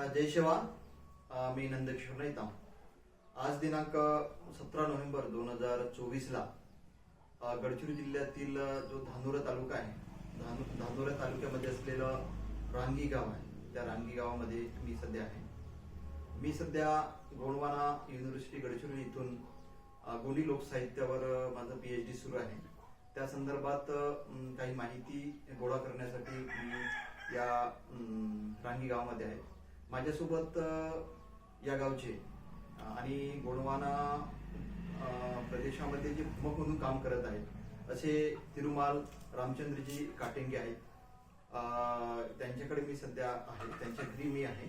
जय शिवा. मी नंदकिशोर नैताम आज दिनांक सतरा नोव्हेंबर दोन हजार चोवीसला अ, गडचिरोली जिल्ह्यातील जो धानोरा तालुका आहे धान- धानोरा तालुक्यामध्ये असलेलं रांगी गाव आहे. त्या रांगी गावामध्ये मी सध्या आहे. मी सध्या गोंडवाना युनिव्हर्सिटी गडचिरोली इथून गोंडी लोकसाहित्यावर माझं पी एच डी सुरू आहे. त्या संदर्भात काही माहिती गोळा करण्यासाठी मी या रांगी गावामध्ये आहे. माझ्यासोबत या गावचे आणि गोंडवाना प्रदेशामध्ये जे प्रमुख म्हणून काम करत आहेत असे तिरुमाल रामचंद्रजी काटेंगे आहेत. त्यांच्याकडे मी सध्या आहे त्यांच्या घरी मी आहे.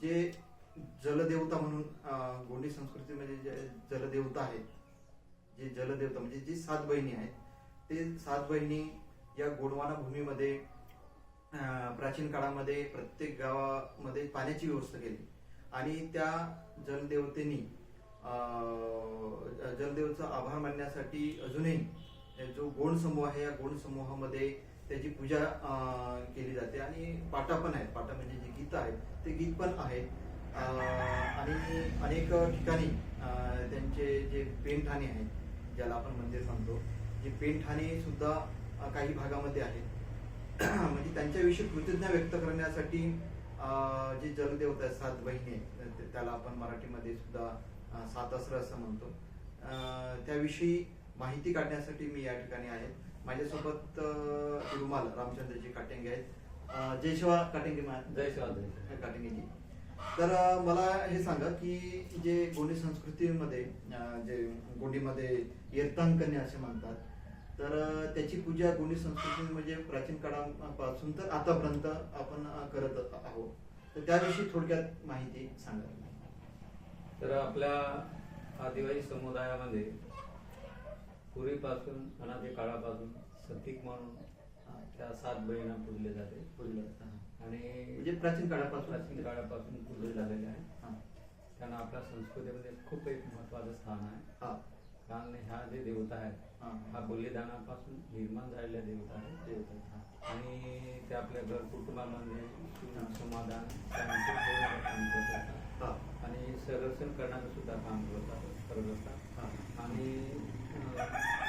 जे जलदेवता म्हणून गोंडी संस्कृतीमध्ये जे जलदेवता आहेत जे जलदेवता म्हणजे जी सात बहिणी आहेत ते सात बहिणी या गोंडवाना भूमीमध्ये प्राचीन काळामध्ये प्रत्येक गावामध्ये पाण्याची व्यवस्था केली. आणि त्या जलदेवतेनी अं, जलदेवचा आभार मानण्यासाठी अजूनही जो गोंड समूह आहे या गोंड समूहामध्ये त्याची पूजा केली जाते. आणि पाटा पण आहेत. पाटा म्हणजे जे गीत आहेत ते गीत पण आहे आणि अनेक ठिकाणी त्यांचे जे पेंठाणे आहेत ज्याला आपण मंदिर म्हणतो जे पेंठाणे सुद्धा काही भागामध्ये आहेत. म्हणजे त्यांच्याविषयी कृतज्ञता व्यक्त करण्यासाठी जे जलदेवता आहेत सात बहिणी त्याला आपण मराठीमध्ये सुद्धा सात असर असं म्हणतो. त्याविषयी माहिती काढण्यासाठी मी या ठिकाणी आहे. माझ्यासोबत अं, तिरुमाल रामचंद्रजी काटेंगे आहेत. अं, जय शिवा काटेंगे मा- जय शिवा, जय शिवा. काटेंगेजी. तर मला हे सांगा की जे गोंडी संस्कृतीमध्ये जे गोंडीमध्ये कीर्तनकन्य असे म्हणतात तर त्याची पूजा गोंडी संस्कृती म्हणजे प्राचीन काळापासून तर आतापर्यंत आपण करत आहोत तर त्याविषयी थोडक्यात माहिती सांगा तर आपल्या आदिवासी समुदायामध्ये पूर्वीपासून अनादी काळापासून सतीक म्हणून. त्या सात बहिणा पूजले जाते पुढलं, हा. आणि म्हणजे प्राचीन काळापासून प्राचीन काळापासून पूजले झालेले आहे हा. त्यांना आपल्या संस्कृतीमध्ये खूप एक महत्वाचं स्थान आहे हा. कारण ह्या जे देवता आहेत हा. हा बलिदानापासून निर्माण झालेल्या देवता आहेत देवता हा. आणि ते आपल्या घर कुटुंबामध्ये समाधान काम करत असतात हा. आणि संरक्षण करण्याचं सुद्धा काम करत करत असतात हा. आणि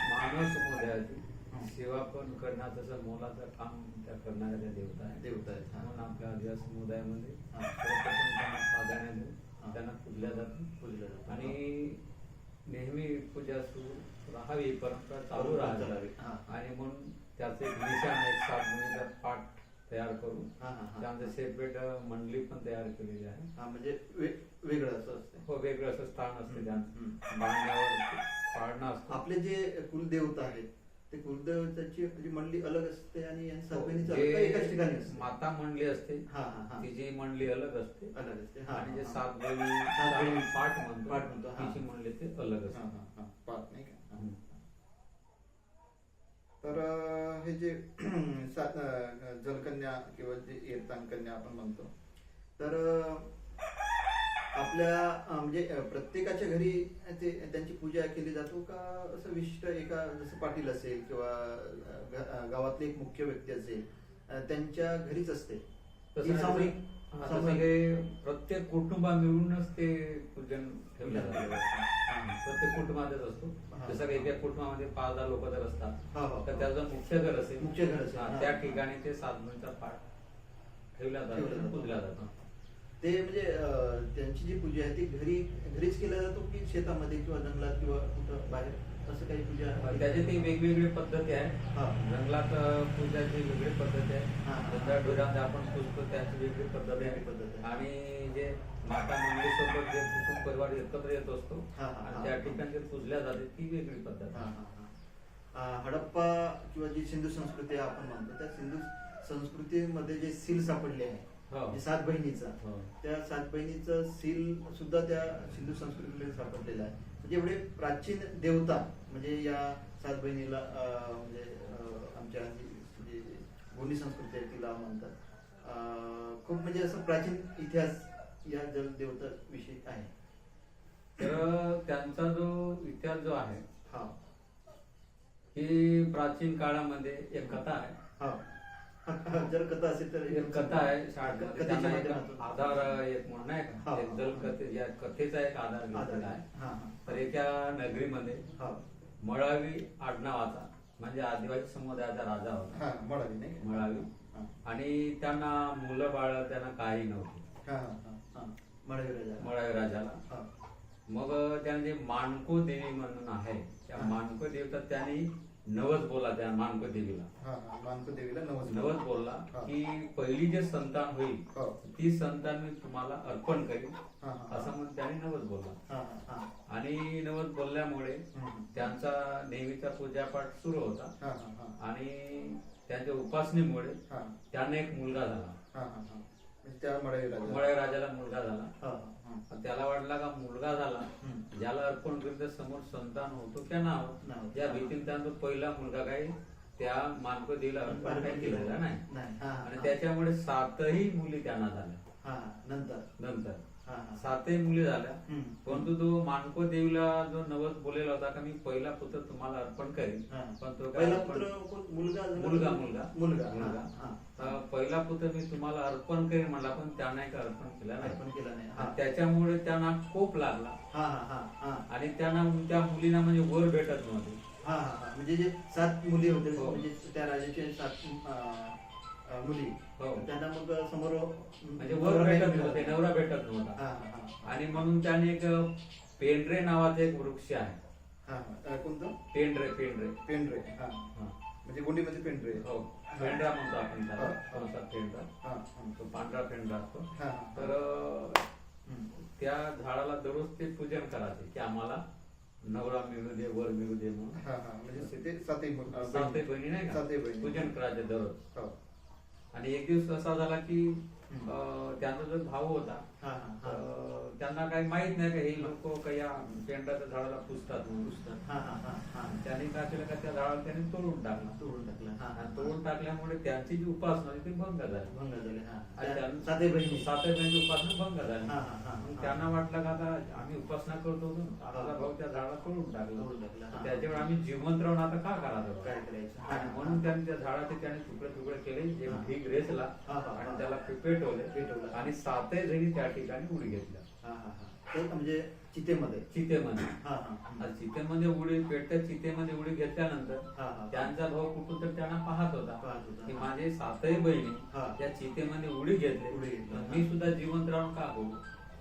मानव समुदायाची हं. सेवा पण करण्याचं असं मोलाचं काम त्या करणाऱ्या त्या देवता आहेत देवता आहेत, हा. म्हणून आपल्या आदिवासी समुदायामध्ये हा. प्राधान्य हा. देऊन त्यांना पूजल्या जातं पूजल्या जातं. आणि नेहमी पूजा सुरू राहावी परंपरा चालू. राहावी हा. आणि म्हणून त्याचं एक निशाण एक सात पाठ तयार करून. त्यामध्ये सेपरेट मंडळी पण तयार केलेली आहे हा म्हणजे वेगळं असं असतं हो वेगळं असं स्थान असते त्यांचं. बांधण्यावर पाळणं असतं आपले जे कुलदेवता आहेत ते कुलदेवताची म्हणजे मंडळी अलग असते आणि हो, जे अलग एकाच ठिकाणी असते. माता मंडळी असते हा हा हा. तिची मंडळी अलग असते. अलग असते हा, आणि जे सात बहिणी सात बहिणी पाठ म्हणतो पाठ म्हणतो. तिची मंडळी ते अलग असते. हा, हा. पाच नाही का. तर हे जे सात जलकन्या किंवा जे ईर्तान कन्या आपण म्हणतो तर आपल्या म्हणजे प्रत्येकाच्या घरी ते त्यांची पूजा केली जातो का असं विशिष्ट एका जसं पाटील असेल किंवा गावातले एक मुख्य व्यक्ती असेल त्यांच्या घरीच असते. सामूहिक प्रत्येक कुटुंबा मिळूनच ते पूजन ठेवलं जातं प्रत्येक कुटुंबातच असतो. जसं की एका कुटुंबामध्ये पाच दहा लोक जर असतात. तर. त्याचं मुख्य घर असेल. मुख्य घर असेल. त्या ठिकाणी ते साधनांचा पाठ ठेवला जातं. पूजला जातो ते म्हणजे त्यांची जी पूजा आहे ती घरी घरीच केला जातो की शेतामध्ये किंवा जंगलात किंवा कुठं बाहेर असं काही पूजा? त्याची ती वेगवेगळी पद्धती आहे. जंगलात पूजाची वेगळी पद्धती. आहे आपण पुजतो त्याची वेगळी पद्धत पद्धत आहे आहे. आणि जे माता मंडळी सोबत जे कुटुंब परिवार एकत्र येत असतो आणि. त्या ठिकाणी पूजल्या जाते ती वेगळी पद्धत हडप्पा किंवा जी सिंधू संस्कृती आपण म्हणतो त्या सिंधू संस्कृतीमध्ये जे सील सापडले आहे हो. जे सात बहिणीचा. त्या सात बहिणीचं सील सुद्धा त्या सिंधू संस्कृतीमध्ये सापडलेलं आहे. म्हणजे एवढे प्राचीन देवता म्हणजे या सात बहिणीला म्हणजे आमच्या जी- गोंडी संस्कृती आहे तिला म्हणतात. खूप म्हणजे असं प्राचीन इतिहास या जल देवता विषयी आहे. तर त्यांचा जो इतिहास जो आहे हा. ही प्राचीन काळामध्ये एक कथा आहे. हा. जर कथा असेल तर एक कथा आहे एक माध्यमातून. आधार एक म्हणून आहे का एक दलकथे या कथेचा एक आधार घेतलेला आहे. तर एका नगरीमध्ये. मळावी आडनावाचा म्हणजे आदिवासी समुदायाचा राजा होता हा, मळावी नाही? मळावी. आणि त्यांना मुलं बाळ त्यांना काही नव्हती. मळावी राजा. मळावी राजाला. मग त्याने जे मानको देवी म्हणून आहे त्या. मानको देवता त्यांनी नवस बोला त्या मानको देवीला. मानको देवीला नवस नवस बोलला. की पहिली जे संतान होईल हो. ती संतान मी तुम्हाला अर्पण करीन. असं म्हणून त्याने नवस बोलला. आणि नवस बोलल्यामुळे. त्यांचा नेहमीचा पूजापाठ सुरू होता हा, हा, हा. आणि त्यांच्या उपासनेमुळे हा. त्यांना एक मुलगा झाला त्या मळ्या राजाला मुलगा झाला त्याला वाटला का मुलगा झाला. ज्याला अर्पण करीत समोर संतान होतो त्या नाव नाव. या भीतीने त्यांचा पहिला मुलगा काही त्या मानको दिला अर्पण काही केलेला नाही नाही. आणि. त्याच्यामुळे सातही मुली त्यांना झाल्या. नंतर नंतर. सातही मुली झाल्या. परंतु तो मानको देवीला जो नवस बोलेला होता का मी पहिला पुत्र तुम्हाला अर्पण करीन. पण तो पहिला? मुलगा? मुलगा मुलगा मुलगा पहिला पुत्र मी तुम्हाला अर्पण करेन म्हणला पण त्याने काही अर्पण केलं नाही अर्पण केलं नाही हा. त्याच्यामुळे त्यांना कोप लागला हा, हा, हा, हा. आणि त्यांना त्या मुलीना म्हणजे वर भेटत नव्हते. म्हणजे जे सात मुली होते हो. म्हणजे त्या राजाचे सात मुली हो. त्यांना मग समोर म्हणजे वर भेटत नव्हते नवरा भेटत नव्हता हा, हा. आणि म्हणून त्याने एक पेंढरे नावाचा एक वृक्ष आहे हा, हा. कोणतं पेंढरे पेंढरे पेंढरे हा हा. म्हणजे गुंडीमध्ये पेंढरे हो पेंढरा म्हणतो आपण त्याला हा, हा. थोडासा पेंढरा हा, हा. तो पांढरा पेंढरा असतो हा, हा. तर अं, हम्म. त्या झाडाला दररोज ते पूजन करायचे की आम्हाला नवरा मिळू दे वर मिळू दे म्हणून हा, हा. म्हणजे ते सातही सातही बहिणी नाही सातही का बहिणी. पूजन करायचे दररोज हो. आणि एक दिवस असा झाला की त्यांचा जो भाऊ होता. तर त्यांना काही माहीत नाही का हे लोक काही या पेंडाच्या झाडाला पुसतात म्हणून हा, हा, हा, हा. त्याने काय केलं का त्या झाडाला त्याने तोडून टाकला तोडून टाकलं. आणि तोडून टाकल्यामुळे त्यांची जी उपासना ती भंग झाली भंग झाले हा सातही बहिणी सातही बहिणीची उपासना भंग झाली. त्यांना वाटलं का आता आम्ही उपासना करतो आपला भाऊ त्या झाडाला तोडून टाकलं. त्याच्यावर आम्ही जिवंत राहून आता का करायचं काय करायचं. म्हणून त्यांनी त्या झाडाचे त्याने तुकडे तुकडे केले एक. ढीग रेचला. आणि त्याला पेटवले पेटवलं. आणि सातही जणी त्या ठिकाणी उडी घेतल्या हा, हा, हा. ते म्हणजे चितेमध्ये चितेमध्ये हा, हा, हा. चितेमध्ये उडी पेटत चितेमध्ये उडी घेतल्यानंतर हा, हा. त्यांचा भाऊ कुठून तर त्यांना पाहत होता पाहत होता, की. माझे सातही बहिणी. त्या चितेमध्ये उडी घेतले उडी घेतली. मी सुद्धा जिवंत राहून का होऊ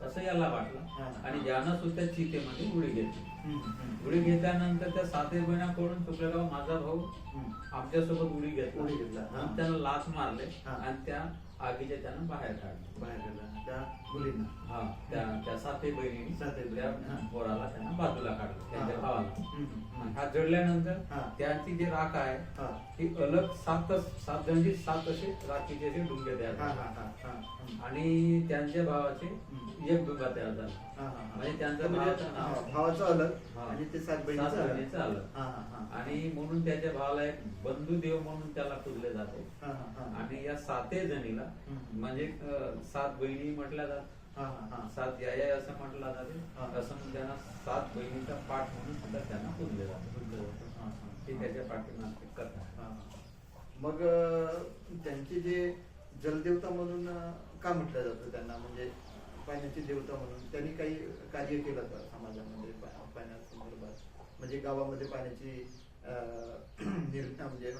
असं याला वाटलं. आणि ज्यानं सुद्धा चितेमध्ये उडी घेतली हम्म, हम्म. उडी घेतल्यानंतर त्या सातही बहिणाकडून चुकलेला माझा भाऊ हम्म. आमच्यासोबत उडी घेतला उडी घेतला, हा. आणि त्याला लाच मारले हा. आणि त्या आगीच्या त्यानं बाहेर काढले बाहेर गेला त्या मुलींना हा त्या त्या सातही बहिणींनी सातही त्या बहिणी, हा. पोराला त्यांना बाजूला काढलं त्यांच्या हा. भावाला हम्म, हम्म. हा जडल्यानंतर. त्यांची जी राख आहे हा. ती अलग सात सात जणांची सात असे राखीचे असे डुंगे तयार हा, झाले. हा, हा, हा. हम्म. आणि त्यांच्या भावाचे हम्म. एक डुंगा तयार झाला. म्हणजे त्यांचं म्हणजे, भावाचं हा. आणि ते सात सात बहिणीचं. हा, हा, हा. आणि म्हणून त्याच्या भावाला एक बंधू देव म्हणून त्याला पूजले जाते हा, हा, हा. आणि या सातही जणीला. म्हणजे सात बहिणी म्हटल्या जातात हा, हा, हा. सात याया असं म्हटलं जाते हा. असं म्हणून त्यांना सात बहिणीचा पाठ म्हणून सुद्धा त्यांना पूजले जाते. ही त्याच्या आहे. हा. मग त्यांचे जे जलदेवता म्हणून का म्हटलं जातं त्यांना म्हणजे पाण्याची देवता म्हणून त्यांनी काही कार्य केलं का समाजामध्ये पाण्यासंदर्भात म्हणजे गावामध्ये पाण्याची म्हणजे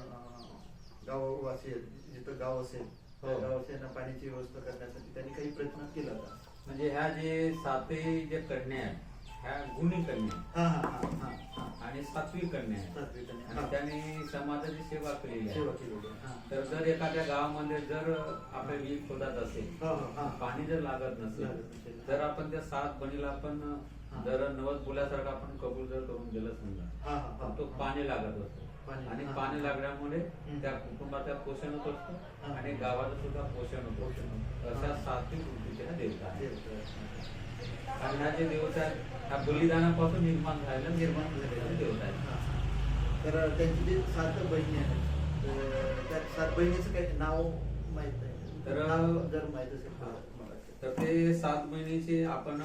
गाववासी जिथं गाव असेल त्या हो. गाववासियांना पाण्याची व्यवस्था करण्यासाठी त्यांनी काही प्रयत्न केला का म्हणजे ह्या जे सातही जे कन्या आहेत ह्या गुणी कन्या. हा हा हा हा हा आणि सात्विक कन्या आहेत सात्विक कन्या. आणि हा. त्यांनी समाजाची सेवा केलेली सेवा आहे केलेली आहे. हा. तर जर एखाद्या गावामध्ये जर आपल्या विहीर खोदात असेल हा, हा, हा. पाणी जर लागत नसेल लागत नसेल. तर आपण त्या सात बनीला आपण हा. जर नवस बोल्यासारखं आपण कबूल जर करून दिलं समजा हा, हा, हा. तर तो पाणी लागत असतो आणि हा. पाणी लागल्यामुळे. त्या कुटुंबाचा पोषण होत असतो हा. आणि गावाचं सुद्धा पोषण होत पोषण होतं. अशा हा. सात्विक वृत्तीच्या देवता. आणि ह्या जे देवता आहेत ह्या बलिदानापासून निर्माण झालेल्या निर्माण झालेल्या देवता आहेत हा. तर त्यांची जी सात बहिणी आहेत त्या सात बहिणीचं काही नाव माहीत आहे तर- जर माहीत असेल हा. तर ते. सात महिन्याचे आपण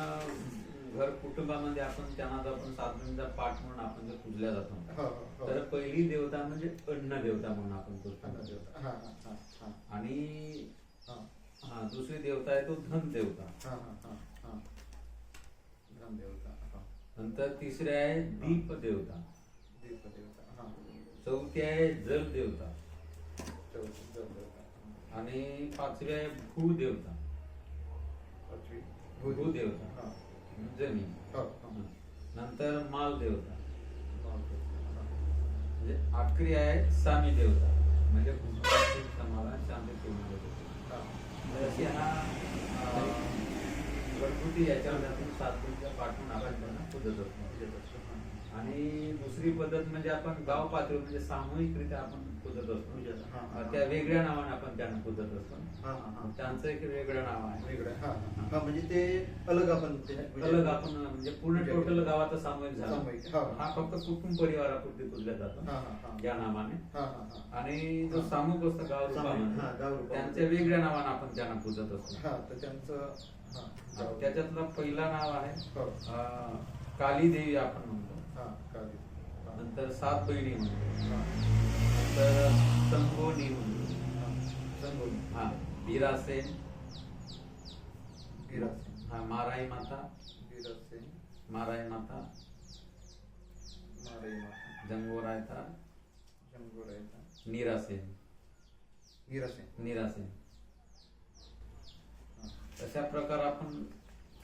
घर कुटुंबामध्ये आपण त्यांना जर आपण साधनेचा पाठ म्हणून आपण जर पूजल्या जातो हो, हो, हो. तर पहिली देवता म्हणजे अन्न देवता म्हणून आपण. हा, हा, हा, हा, आणि हा. दुसरी देवता आहे तो धन देवता हा, हा, हा, हा. धनदेवता, हा. नंतर तिसरी आहे दीप देवता दीपदेवता, हा. चौथी आहे जल देवता. आणि पाचवी आहे भूदेवता पाचवी भूदेवता हा. जमीन. हो. नंतर माल देवता मालदेवता. म्हणजे आखरी आहे सामी देवता म्हणजे समाधान शांती ठेवणारी अशी हा गणपती याच्यावर आपण सातपुरीच्या पाठवून आपण त्यांना पूजत असतो. पूजत असतो. आणि दुसरी पद्धत म्हणजे आपण गाव पातळीवर म्हणजे सामूहिकरित्या आपण पूजत असतो त्या वेगळ्या नावाने आपण त्यांना पूजत असतो. त्यांचं एक वेगळं नाव आहे वेगळं, म्हणजे ते अलग आपण ते- अलग आपण म्हणजे पूर्ण टोटल गावाचा सामूहिक झाला हा. हा फक्त कुटुंब परिवारापुरती पूजला जातो हा, हा, हा. या नावाने. आणि जो सामूहिक असतं गाव. त्यांच्या वेगळ्या नावाने आपण त्यांना पूजत असतो हा, तर त्यांचं त्याच्यातलं पहिलं नाव आहे हो. अं, काली देवी आपण म्हणतो. नंतर सात बहिणी म्हणतो नंतर संगोनी म्हणतो हा. संगोली. हा भिरासेन गिरासेन. हा माराई माता गिरासेन. माराई माता माराई माता. जंगोरायता जंगोरायता. निरासेन गिरासेन. निरासेन हा. अशा प्रकार आपण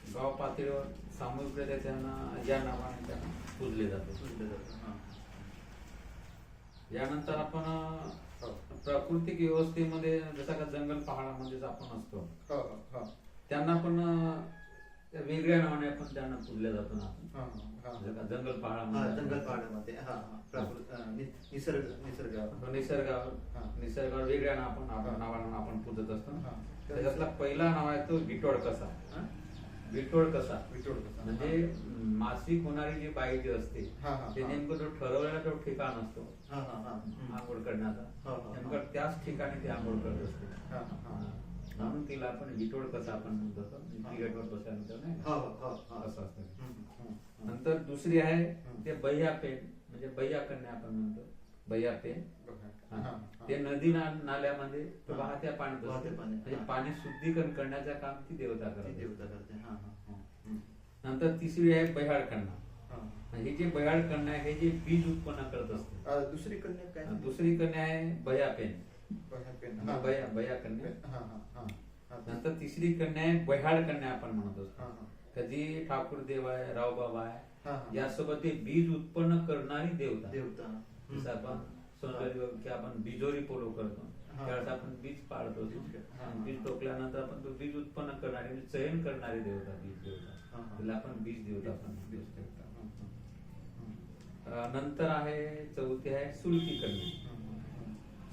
गाव पातळीवर सामूहिकरित्या त्यांना या नावाने त्यांना पूजले जाते पूजलं जातं. हा. यानंतर आपण. प्राकृतिक व्यवस्थेमध्ये जसं का जंगल पहाडामध्येच आपण असतो हो, हो, हो. त्यांना पण अं, वेगळ्या नावाने आपण त्यांना पूजल्या जातो ना आपण हा, हा, जसं हा. का जंगल हा, पहाडामध्ये जंगल पहाडामध्ये हा हा प्राकृत नि- निसर्ग निसर्गावर आपण निसर्गावर हा. निसर्गावर वेगळ्या नाव आपण. आपण नावानं आपण पूजत असतो हा. त्याच्यातला पहिला नाव आहे तो विटोळ कसा हा? विटोळ कसा विठोळ कसा. म्हणजे मासिक होणारी जी बाई जी असते ते. नेमकं जो ठरवलेला जो ठिकाण असतो. आंघोळ करण्याचा. नेमकं त्याच ठिकाणी ती आंघोळ करत असते. म्हणून तिला आपण विटोळ कसा आपण म्हणतो तो. हा. तिघटवर बसल्यानंतर नाही हा? हा, हा, हा. असं असतं. नंतर दुसरी आहे. ते बह्या पेन म्हणजे बह्या कन्या आपण म्हणतो बह्या पेन. ते नदी ना- नाल्यामध्ये. वाहत्या पाण्यात म्हणजे. पाणी शुद्धीकरण करण्याचं काम ती देवता करते देवता करते हा हा हा. नंतर तिसरी आहे बह्याळ कन्या हा. जे बह्याळ कन्या आहे, हे जे बीज उत्पन्न करत असते दुसरी कन्या काय दुसरी कन्या आहे बह्या पेन. हा, बह्या बह्या कन्या. नंतर तिसरी कन्या आहे बह्याळ कन्या आपण म्हणत असतो. कधी ठाकूर देव आहे रावबाबा आहे हा, हा. यासोबत ते बीज उत्पन्न करणारी देवता देवता. जसं आपण सौंदर्य आपण बिजोरी पोलो करतो हा. त्यावेळेस आपण बीज पाळतो बीज, हा, हा, हा. टोकल्यानंतर आपण तो बीज उत्पन्न करणारी म्हणजे चयन करणारी देवता बीज हा, देवता हा. तिला आपण बीज देवता देवता. नंतर आहे चौथी आहे सुलकी कन्या.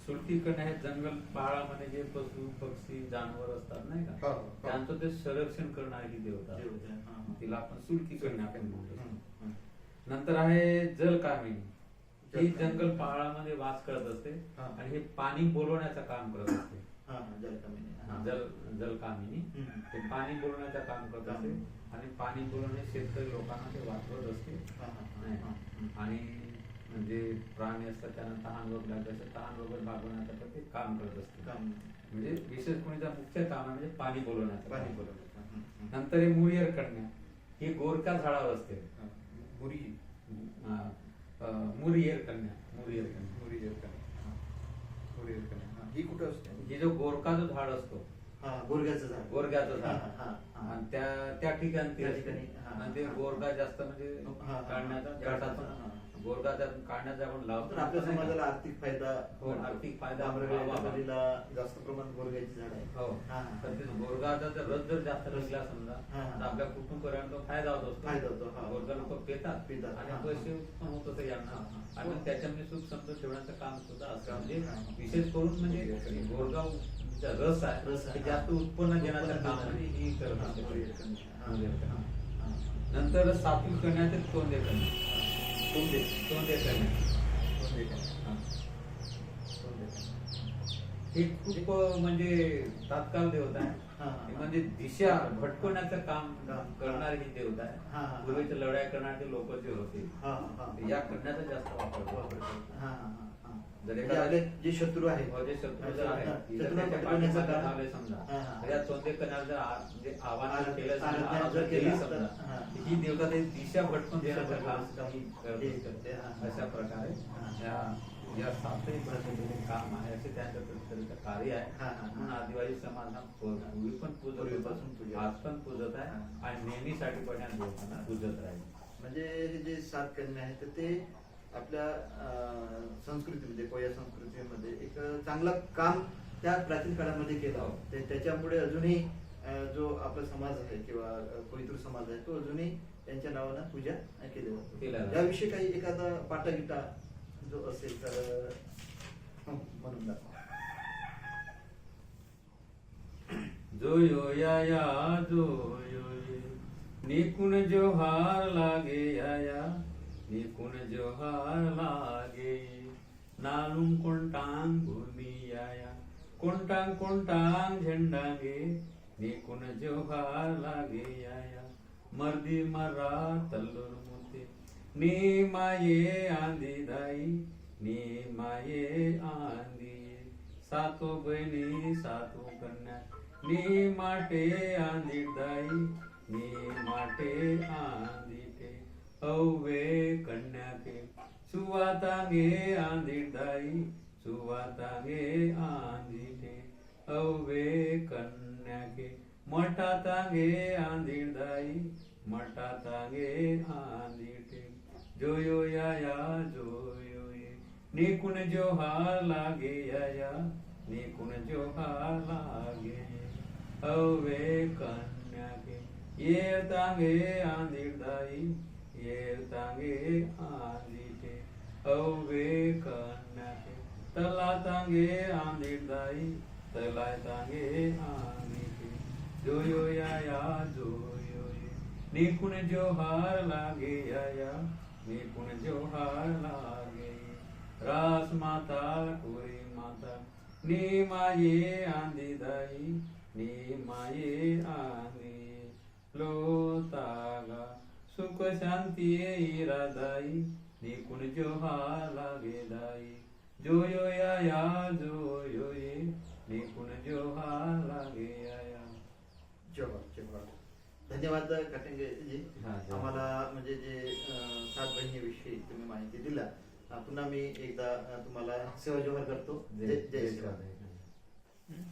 सुलकी कन्या हे जंगल पहाडामध्ये जे पशु पक्षी जानवर असतात नाही हो, का हो. त्यांचं ते संरक्षण करणारी ही देवता हा, हा. तिला आपण सुलकी कन्या आपण म्हणतो. नंतर आहे जलकामिनी ही. जंगल पहाडामध्ये वास करत असते हा. आणि हे पाणी बोलवण्याचं काम करत असते हा, हा, जलकामिनी. हा. जल जलकामिनी हम्म. ते पाणी बोलवण्याचं काम करत असते आणि पाणी बोलवणे शेतकरी लोकांना ते वाचवत असते हा, हा, हा. हा. आणि म्हणजे प्राणी असतात त्यांना तहान रोग लागत असते तहान रोग भागवण्याचं ते काम करत असते काम. म्हणजे विशेष कोणीचा मुख्य काम आहे म्हणजे पाणी बोलवण्याचं पाणी काम. बोलवण्याचं. नंतर हे मुरियर कन्या ही गोरका झाडावर असते हा. मुरी अं, मुरियर कन्या मुरियर कन्या मुरी जलकामिनी. हा. मुरी जलकामिनी. हा. ही कुठं असते हे जो गोरका जो झाड असतो हा गोरग्याचं झाड गोरग्याचं झाड. आणि त्या त्या ठिकाणी हा, आणि ते. गोरगा जास्त म्हणजे. काढण्याचा गोरगा त्या काढण्याचा आपण लावतो तर आपल्या? समाजाला आर्थिक फायदा हो, आर्थिक फायदा. नदीला जास्त प्रमाणात गोरग्याची झाड आहे हो. तर ते गोरगाचा जर रस जर जास्त नसला समजा. तर आपल्या कुटुंबापर्यंत फायदा होत असतो फायदा होतो, हा. गोरगा लोक पितात पितात, आणि पैसे. उत्पन्न होत होते यांना. आणि त्याच्यामध्ये सुख समजून ठेवण्याचं काम सुद्धा असतं काम, म्हणजे. विशेष करून म्हणजे गोरगाव रस आहे रस आहे. जास्त उत्पन्न देण्याचं काम ही करत. नंतर सातवी कन्याचे तोंडे हा. हे खूप म्हणजे तात्काळ देवता आहे. म्हणजे दिशा भटकवण्याचं काम. करणारी ही देवता आहे. पूर्वीच्या लढाई करणारे लोक जे होते हा, हा, हा. या करण्याचा जास्त वापर हा. जर म्हणजे एखादा- आपले जे शत्रू आहेत हो, जे शत्रू जर हा, आहे, त्याच्या पाठीमागे समजा. हा, हा. तर या चौथे कण्याला जर आ- म्हणजे आव्हान केलं समजा, आराधना आराधना जर केली केली समजा, तर- हा. देवता ते दिशा भटकून देण्याचं काम ही करत हे असते. करते, हा. अशा प्रकारे हा. या या सातही पद्धतीने काम आहे असे त्यांचं त्यांचं कार्य आहे हा, हा. म्हणून आदिवासी समाज हा पूर- पूर्वी पण पूजत पूर्वीपासून पूजत. होता, आज पण पूजत आहे. आणि नेहमीसाठी पण या देवतांना पूजत राहील म्हणजे हे जे सात कन्या आहेत तर ते आपल्या अं, संस्कृतीमध्ये कोया संस्कृतीमध्ये एक चांगलं काम त्या प्राचीन काळामध्ये केलं हो. ते त्याच्यामुळे अजूनही जो आपला समाज आहे किंवा कोयतूर समाज आहे तो अजूनही त्यांच्या नावानं पूजा केली जाते. याविषयी काही एखादा पाटागिटा जो असेल तर अं, म्हणून दाखवा जो यो या या जो यो निकुण जोहार लागे या या निकुण जोहार लागे. नालुम कोणटांग भूमी या या कोणटांग कोणटांग झेंडागे. निकुण जोहार लागे या मर्दी मरा तल्लुर मोते. नी माये आंधी दाई नी माये आंधी. सातो बहिणी सातो कन्या. नी माटे आंधी दाई नी माटे आंधी ते औवे कन्या के सुवातांगे आंधी सुवातांगे आंधी ते औवे कन्या के मठा तांगे आंधी दाई मटा तांगे आंधी जो यो या या जो यो ये निकुण जो हार लागे या। या निकुण जो हार लागे औवे कन्या के ये तांगे आंधी येतांगे ये तांगे आंधी ते अवे कन्या तला तांगे आंधी दाई तला तांगे आंधीचे जो यो या या जो यो ये निकुण जो हार लागे या या. निकुण जो हार लागे रास माता कोरी माता नी माये आंधी दाई नी माये आंधी लोतागा सुख शांती इरादाई निकुण जो हार लागे दाई जो यो या या जो यो ये निकुण जो हार लागे या या जेव्हा जेव्हा धन्यवाद काटेंगे जी हा, जेव्हा. आम्हाला म्हणजे जे सात बहिणीविषयी तुम्ही माहिती दिला पुन्हा मी एकदा तुम्हाला सेवा जोहर करतो. जय जय शिवराय जय